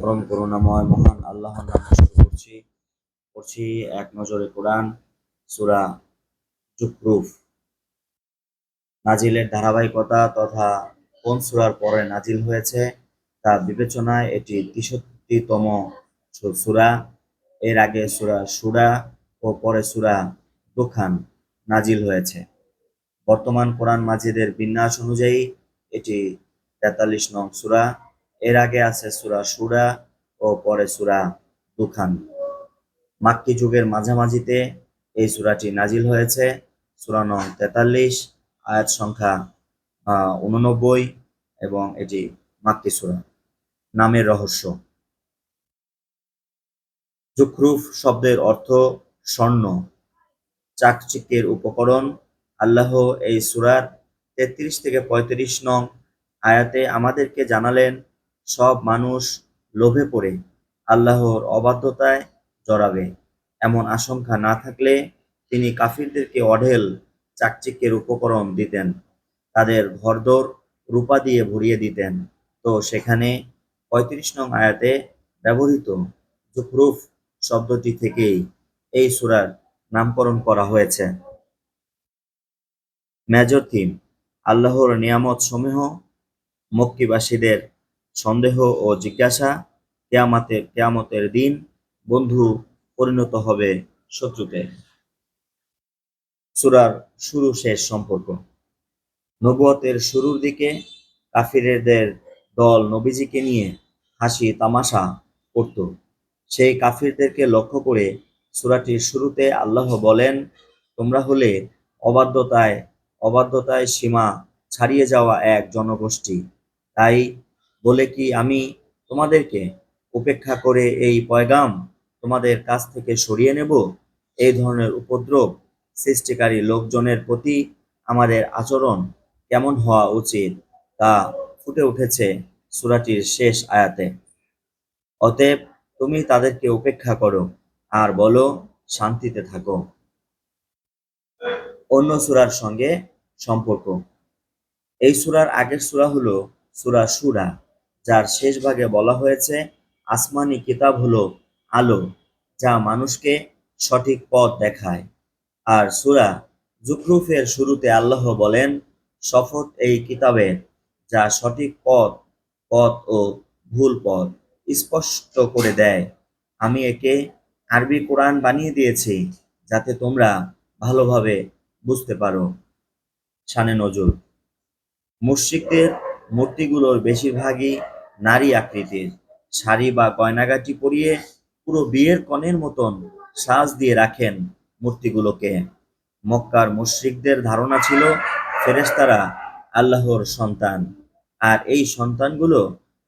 পরম করুণাময় মহান আল্লাহর নামে শুরু করছি। করছি এক নজরে কোরআন, সূরা জুকরুফ নাজিলের ধারাবাহিকতা তথা কোন সূরার পরে নাজিল হয়েছে তা বিবেচনায় এটি তেষট্টিতম সূরা। এর আগে সুরা সুরা ও পরে সুরা দুখান নাজিল হয়েছে। বর্তমান কোরআন মাজিদের বিন্যাস অনুযায়ী এটি তেতাল্লিশ নং সূরা। এর আগে আছে সূরা সুরা ও পরে সূরা দুখান। মাক্কি যুগের মাঝামাঝিতে এই সূরাটি নাজিল হয়েছে, সূরা নং তেতাল্লিশ, আয়াত সংখ্যা উননব্বই এবং এটি মাক্কি সুরা। নামের রহস্য। জুখরুফ শব্দের অর্থ স্বর্ণ। চাকচিকের উপকরণ, আল্লাহ এই সূরার তেত্রিশ থেকে পঁয়ত্রিশ নং আয়াতে আমাদেরকে জানালেন সব মানুষ লোভে পড়ে, আল্লাহর অবাধ্যতায় জড়াবে। এমন আশঙ্কা না থাকলে তিনি কাফিরদেরকে অঢেল চাকচিক্যের উপকরণ দিতেন, তাদের ঘরদোর রূপা দিয়ে ভরিয়ে দিতেন। তো সেখানে পঁয়ত্রিশ নং আয়াতে ব্যবহৃত জুখরুফ শব্দটি থেকেই এই সুরার নামকরণ করা হয়েছে। মেজর থিম, আল্লাহর নিয়ামত সমূহ মক্কিবাসীদের সন্দেহ ও জিজ্ঞাসা কেয়ামাতের কেয়ামতের দিন বন্ধু পরিণত হবে শত্রুতে। সূরার শুরু শেষ সম্পর্ক। নবুয়তের শুরুর দিকে কাফিরদের দল নবীজিকে নিয়ে হাসি তামাশা করত। সেই কাফিরদেরকে লক্ষ্য করে সূরাটির শুরুতে আল্লাহ বলেন, তোমরা হলে অবাধ্যতায় অবাধ্যতায় সীমা ছাড়িয়ে যাওয়া এক জনগোষ্ঠী। তাই বলে কি আমি তোমাদেরকে উপেক্ষা করে এই পয়গাম তোমাদের কাছ থেকে সরিয়ে নেব? এই ধরনের উপদ্রব সৃষ্টিকারী লোকজনের প্রতি আমাদের আচরণ কেমন হওয়া উচিত তা ফুটে উঠেছে সূরাটির শেষ আয়াতে। অতএব তুমি তাদেরকে উপেক্ষা করো আর বলো, শান্তিতে থাকো। অন্য সূরার সঙ্গে সম্পর্ক। এই সূরার আগের সূরা হলো সূরা শুরা। যার শেষ ভাগে বলা হয়েছে, আসমানি কিতাব হলো আলো, যা মানুষকে সঠিক পথ দেখায়। আর সুরা জুকরুফের শুরুতে আল্লাহ বলেন, শপথ এই কিতাবের যা সঠিক পথ পথ ও ভুল পথ স্পষ্ট করে দেয়। আমি একে আরবি কোরআন বানিয়ে দিয়েছি, যাতে তোমরা ভালোভাবে বুঝতে পারো। শানে নজরুল মুশরিকদের মূর্তিগুলোর বেশিরভাগই নারী আকৃতির। শাড়ি বা গয়নাগাটি পরিয়ে পুরো বিয়ের কনের মতন সাজ দিয়ে রাখেন মূর্তিগুলোকে। মক্কার মুশরিকদের ধারণা ছিল ফেরেস্তারা আল্লাহর সন্তান, আর এই সন্তানগুলো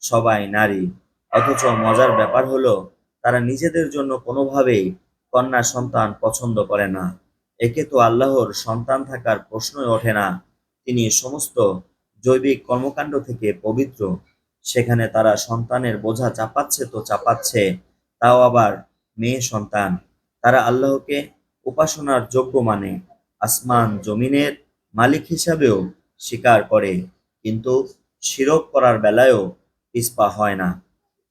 সবাই নারী। অথচ মজার ব্যাপার হলো, তারা নিজেদের জন্য কোনোভাবেই কন্যা সন্তান পছন্দ করে না। একে তো আল্লাহর সন্তান থাকার প্রশ্নই ওঠে না। তিনি সমস্ত জৈবিক কর্মকাণ্ড থেকে পবিত্র সেখানে তারা সন্তানের বোঝা চাপাচ্ছে তো চাপাচ্ছে, তাও আবার মেয়ে সন্তান। তারা আল্লাহকে উপাসনার যোগ্য মানে আসমান জমিনের মালিক হিসাবেও স্বীকার করে, কিন্তু শিরক করার বেলায়ও পিছপা হয় না।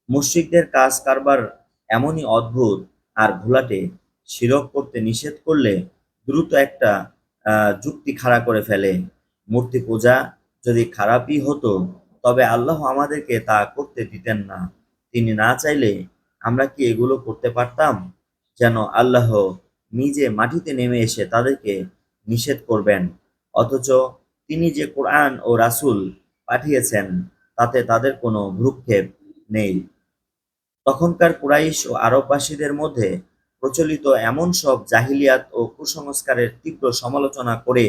মুশরিকদের কাজ কারবার এমনই অদ্ভুত, আর ঘোলাটে শিরক করতে নিষেধ করলে দ্রুত একটা যুক্তি খাড়া করে ফেলে। মূর্তি পূজা যদি খারাপই হতো তবে আল্লাহ আমাদেরকে তা করতে দিতেন না। তিনি না চাইলে আমরা কি এগুলো করতে পারতাম? যেন আল্লাহ নিজে মাটিতে নেমে এসে তাদেরকে নিষেধ করবেন। অথচ তিনি যে কোরআন ও রাসূল পাঠিয়েছেন, তাতে তাদের কোনো ভ্রুক্ষেপ নেই। তখনকার কুরাইশ ও আরববাসীদের মধ্যে প্রচলিত এমন সব জাহিলিয়াত ও কুসংস্কারের তীব্র সমালোচনা করে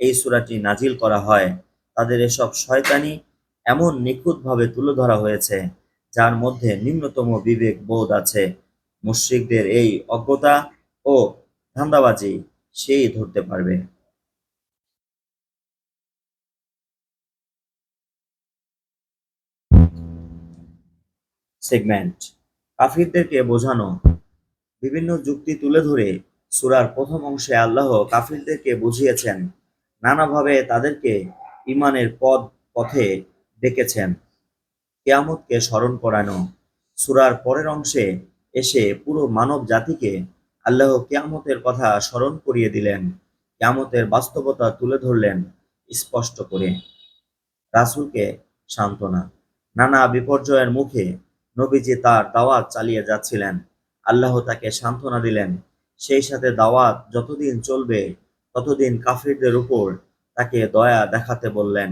এই সূরাটি নাজিল করা হয়। তাদের এসব শয়তানি এমন নিখুঁতভাবে তুলে ধরা হয়েছে, যার মধ্যে নিম্নতম বিবেক বোধ আছে। মুশরিকদের এই অজ্ঞতা ও ধান্দাবাজি সেই ধরতে পারবে। সেগমেন্ট। কাফিরদেরকে বোঝানো। বিভিন্ন যুক্তি তুলে ধরে সুরার প্রথম অংশে আল্লাহ কাফিরদেরকে বুঝিয়েছেন, নানাভাবে তাদেরকে ইমানের পথ পথে ডেকেছেন। কেয়ামতকে স্মরণ করানো। সুরার পরের অংশে এসে পুরো মানব জাতিকে আল্লাহ কেয়ামতের কথা স্মরণ করিয়ে দিলেন। কেয়ামতের বাস্তবতা তুলে ধরলেন স্পষ্ট করে। রাসূলকে সান্ত্বনা। নানা বিপর্যয়ের মুখে নবীজি তার দাওয়াত চালিয়ে যাচ্ছিলেন। আল্লাহ তাকে সান্ত্বনা দিলেন। সেই সাথে দাওয়াত যতদিন চলবে, ততদিন কাফিরদের উপর তাকে দয়া দেখাতে বললেন।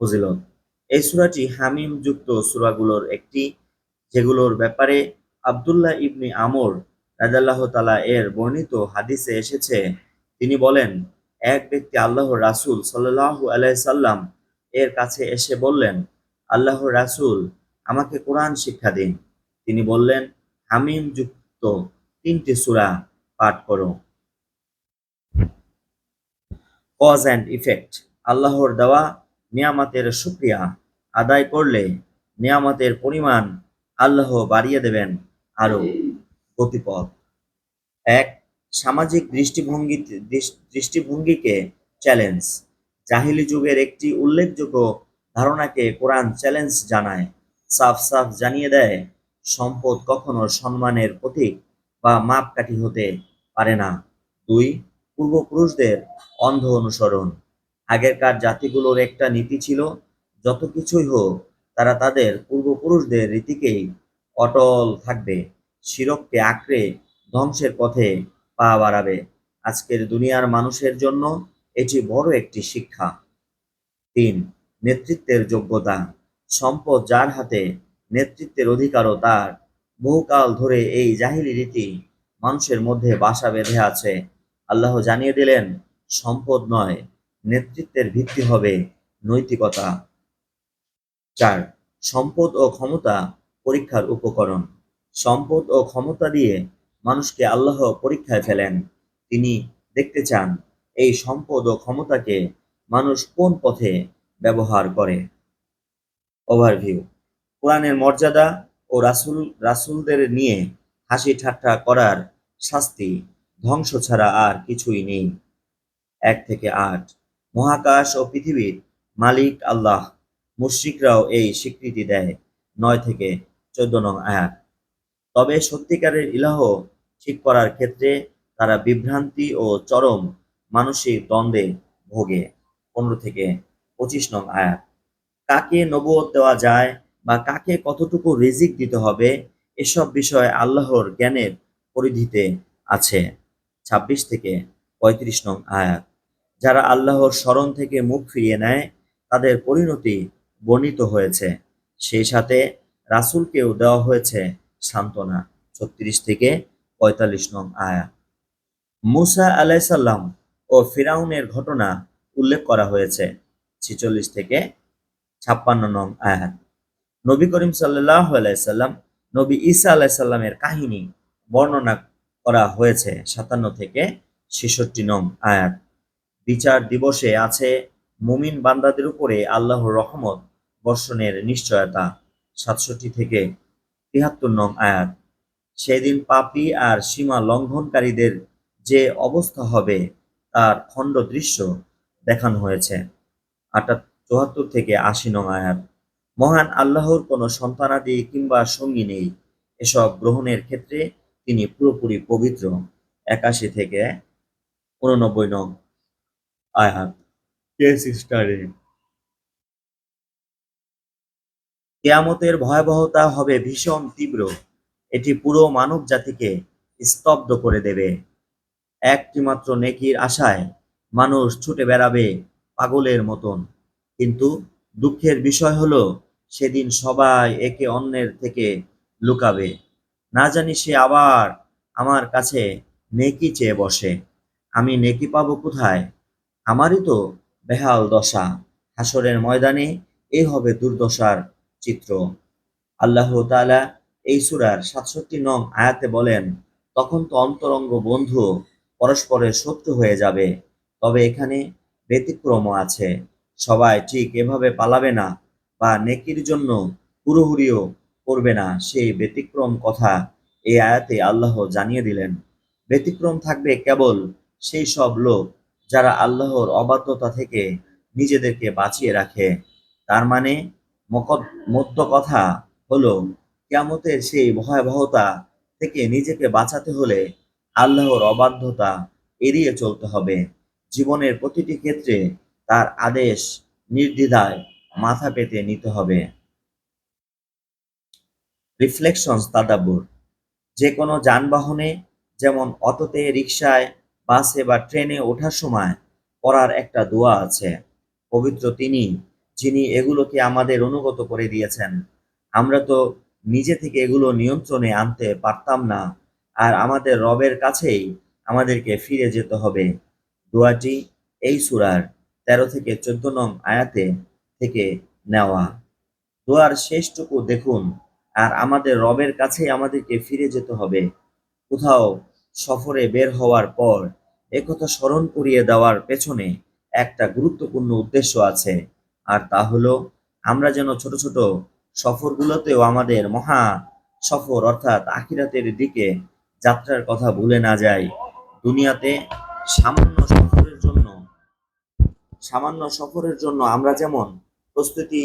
ফজিলত। এই সূরাটি হামিম যুক্ত সূরাগুলোর একটি, যেগুলোর ব্যাপারে আব্দুল্লাহ ইবনি আমর রাজাল্লাহ তালা এর বর্ণিত হাদিসে এসেছে। তিনি বলেন, এক ব্যক্তি আল্লাহর রাসূল সাল্লাল্লাহু আলাইহি সাল্লাম এর কাছে এসে বললেন, আল্লাহর রাসূল, আমাকে কোরআন শিক্ষা দিন। তিনি বললেন, হামিম যুক্ত তিনটি সূরা পাঠ করো। কজ অ্যান্ড ইফেক্ট আল্লাহর দেওয়া নিয়ামতের শুকরিয়া আদায় করলে নিয়ামতের পরিমাণ আল্লাহ বাড়িয়ে দেবেন আরও গতিপথ। এক, সামাজিক দৃষ্টিভঙ্গি দৃষ্টিভঙ্গিকে চ্যালেঞ্জ জাহিলি যুগের একটি উল্লেখযোগ্য ধারণাকে কোরআন চ্যালেঞ্জ জানায়। সাফ সাফ জানিয়ে দেয়, সম্পদ কখনো সম্মানের প্রতীক বা মাপকাঠি হতে পারে না। দুই, পূর্বপুরুষদের অন্ধ অনুসরণ। আগেরকার জাতিগুলোর একটা নীতি ছিল, যত কিছুই হোক, তারা তাদের পূর্বপুরুষদের রীতিকেই অটল থাকবে, শিরককে আঁকড়ে ধ্বংসের পথে পা বাড়াবে। আজকের দুনিয়ার মানুষের জন্য এটি বড় একটি শিক্ষা। তিন, নেতৃত্বের যোগ্যতা। সম্পদ যার হাতে, নেতৃত্বের অধিকারও তার। বহুকাল ধরে এই জাহিলি রীতি মানুষের মধ্যে বাসা বেঁধে আছে। আল্লাহ জানিয়ে দিলেন, সম্পদ নয় নেতৃত্বের ভিত্তি হবে নৈতিকতা। চার, সম্পদ ও ক্ষমতা পরীক্ষার উপকরণ। সম্পদ ও ক্ষমতা দিয়ে মানুষকে আল্লাহ পরীক্ষায় ফেলেন। তিনি দেখতে চান এই সম্পদ ও ক্ষমতাকে মানুষ কোন পথে ব্যবহার করে। ওভারভিউ, কোরআনের মর্যাদা ও রাসুল, রাসূলদের নিয়ে হাসি ঠাট্টা করার শাস্তি ধ্বংস ছাড়া আর কিছুই নেই। এক থেকে আট মহাকাশ ও পৃথিবীর মালিক আল্লাহ। মুশরিকরাও এই স্বীকৃতি দেয়। নয় থেকে চোদ্দ নং আয়াত। তবে সত্যিকারের ইলাহ ঠিক করার ক্ষেত্রে তারা বিভ্রান্তি ও চরম মানসিক দ্বন্দ্বে ভোগে। পনেরো থেকে পঁচিশ নং আয়াত। কাকে নবুয়ত দেওয়া যায় বা কাকে কতটুকু রিজিক দিতে হবে, এসব বিষয়ে আল্লাহর জ্ঞানের পরিধিতে আছে। ছাব্বিশ থেকে পঁয়ত্রিশ নং আয়াত। যারা আল্লাহর স্মরণ থেকে মুখ ফিরিয়ে নেয়, তাদের পরিণতি বর্ণিত হয়েছে। সেই সাথে রাসূলকেও দেওয়া হয়েছে সান্ত্বনা। ছত্রিশ থেকে পঁয়তাল্লিশ নং আয়াত মুসা আলাইসাল্লাম ও ফিরাউনের ঘটনা উল্লেখ করা হয়েছে। ছিচল্লিশ থেকে ছাপ্পান্ন নং আয়াত নবী করিম সাল্লাহ আলাইসাল্লাম নবী ঈসা আলাইসাল্লামের কাহিনী বর্ণনা করা হয়েছে সাতান্ন থেকে ছেষট্টি নং আয়াত। বিচার দিবসে আছে মুমিন বান্দাদের উপরে আল্লাহর রহমত বর্ষণের নিশ্চয়তা। সাতষট্টি থেকে তিহাত্তর নং আয়াত। সেদিন পাপী আর সীমা লঙ্ঘনকারীদের যে অবস্থা হবে, তার খণ্ড দৃশ্য দেখানো হয়েছে। আটা চুয়াত্তর থেকে আশি নং আয়াত। মহান আল্লাহর কোনো সন্তানাদি কিংবা সঙ্গী নেই। এসব গ্রহণের ক্ষেত্রে তিনি পুরোপুরি পবিত্র। একাশি থেকে উননব্বই নং আয়াত কেস স্টাডি কেয়ামতের ভয়াবহতা হবে ভীষণ তীব্র। এটি পুরো মানব জাতিকে স্তব্ধ করে দেবে। একটিমাত্র নেকির আশায় মানুষ ছুটে বেড়াবে পাগলের মতন। কিন্তু দুঃখের বিষয় হলো সেদিন সবাই একে অন্যের থেকে লুকাবে। না জানি সে আবার আমার কাছে নেকি চেয়ে বসে। আমি নেকি পাবো কোথায়? আমারই তো বেহাল দশা। হাসরের ময়দানে এ হবে দুর্দশার চিত্র। আল্লাহ তাআলা এই সূরার সাতষট্টি নং আয়াতে বলেন, তখন তো অন্তরঙ্গ বন্ধু পরস্পরের শত্রু হয়ে যাবে, তবে এখানে ব্যতিক্রমও আছে। সবাই ঠিক এভাবে পালাবে না বা নেকির জন্য হুড়োহুড়িও করবে না। সেই ব্যতিক্রম কথা এই আয়াতে আল্লাহ জানিয়ে দিলেন। ব্যতিক্রম থাকবে কেবল সেই সব লোক যারা আল্লাহর অবাধ্যতা থেকে নিজেদেরকে বাঁচিয়ে রাখে, তার মানে মধ্য কথা হলো, কিয়ামতের সেই ভয়াবহতা থেকে নিজেকে বাঁচাতে হলে আল্লাহর অবাধ্যতা এড়িয়ে চলতে হবে। জীবনের প্রতিটি ক্ষেত্রে তার আদেশ, নির্দ্বিধায় মাথা পেতে নিতে হবে। রিফ্লেকশনস তাদাব্বুর। যে কোনো যানবাহনে, যেমন অটোতে, রিকশায় বাসে বা ট্রেনে ওঠার সময় পড়ার একটা দোয়া আছে। পবিত্র তিনি, যিনি এগুলোকে আমাদের অনুগত করে দিয়েছেন। আমরা তো নিজে থেকে এগুলো নিয়ন্ত্রণে আনতে পারতাম না, আর আমাদের রবের কাছেই আমাদেরকে ফিরে যেতে হবে। দোয়াটি এই সূরার তেরো থেকে চোদ্দ নং আয়াতে থেকে নেওয়া। দোয়ার শেষটুকু দেখুন, আর আমাদের রবের কাছেই আমাদেরকে ফিরে যেতে হবে। কোথাও সফরে বের হওয়ার পর একথা স্মরণ করিয়ে দেওয়ার পেছনে একটা গুরুত্বপূর্ণ উদ্দেশ্য আছে, আর তা হলো আমরা যেন ছোট ছোট সফরগুলোতেও আমাদের মহা সফর অর্থাৎ আখিরাতের দিকে যাত্রার কথা ভুলে না যাই। দুনিয়াতে সামান্য সফরের জন্য, সামান্য সফরের জন্য আমরা যেমন প্রস্তুতি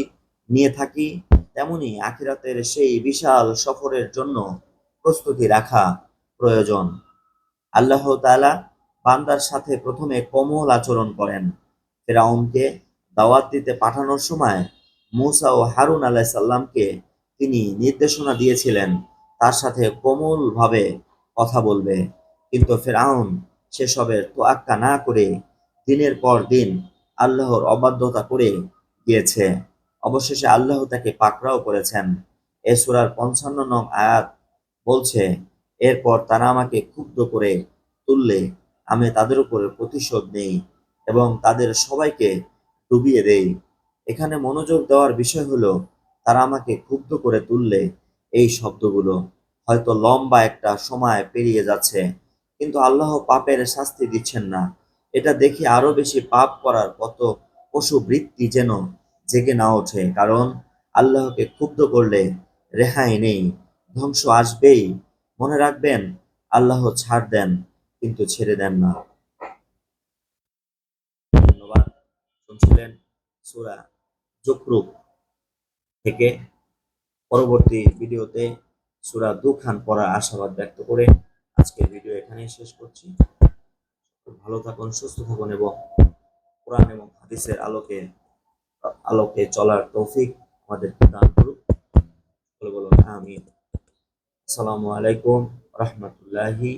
নিয়ে থাকি, তেমনি আখিরাতের সেই বিশাল সফরের জন্য প্রস্তুতি রাখা প্রয়োজন। আল্লাহ তাআলা বান্দার সাথে প্রথমে কোমল আচরণ করেন। ফেরাউনকে দাওয়াত দিতে পাঠানোর সময় মুসা ও হারুন আলাহ সাল্লামকে তিনি নির্দেশনা দিয়েছিলেন, তার সাথে কোমলভাবে কথা বলবে। কিন্তু ফেরাউন সেসবের তোয়াক্কা না করে দিনের পর দিন আল্লাহর অবাধ্যতা করে গিয়েছে। অবশেষে আল্লাহ তাকে পাকড়াও করেছেন। এ সূরার পঞ্চান্ন নং আয়াত বলছে, এরপর তারা আমাকে ক্ষুব্ধ করে তুললে আমি তাদের উপরে প্রতিশোধ নেই এবং তাদের সবাইকে ডুবিয়ে দেই। এখানে মনোযোগ দেওয়ার বিষয় হলো, তারা আমাকে ক্ষুব্ধ করে তুললে এই শব্দগুলো। হয়তো লম্বা একটা সময় পেরিয়ে যাচ্ছে, কিন্তু আল্লাহ পাপের শাস্তি দিচ্ছেন না। এটা দেখে আরও বেশি পাপ করার কত পশু বৃত্তি যেন জেগে না ওঠে, কারণ আল্লাহকে ক্ষুব্ধ করলে রেহাই নেই, ধ্বংস আসবেই। মনে রাখবেন, আল্লাহ ছাড় দেন। কিন্তু ছেড়ে দেন না। ধন্যবাদ। শুনছিলেন সুরা থেকে। পরবর্তী ভিডিওতে সুরা দুখান পড়ার আশাবাদ ব্যক্ত করে আজকের ভিডিও এখানেই শেষ করছি। ভালো থাকুন, সুস্থ থাকুন এবং কোরআন এবং হাদিসের আলোকে আলোকে চলার তৌফিক আমাদের দান করুক। বলে বলুন আসসালামু আলাইকুম, রহমতুল্লাহি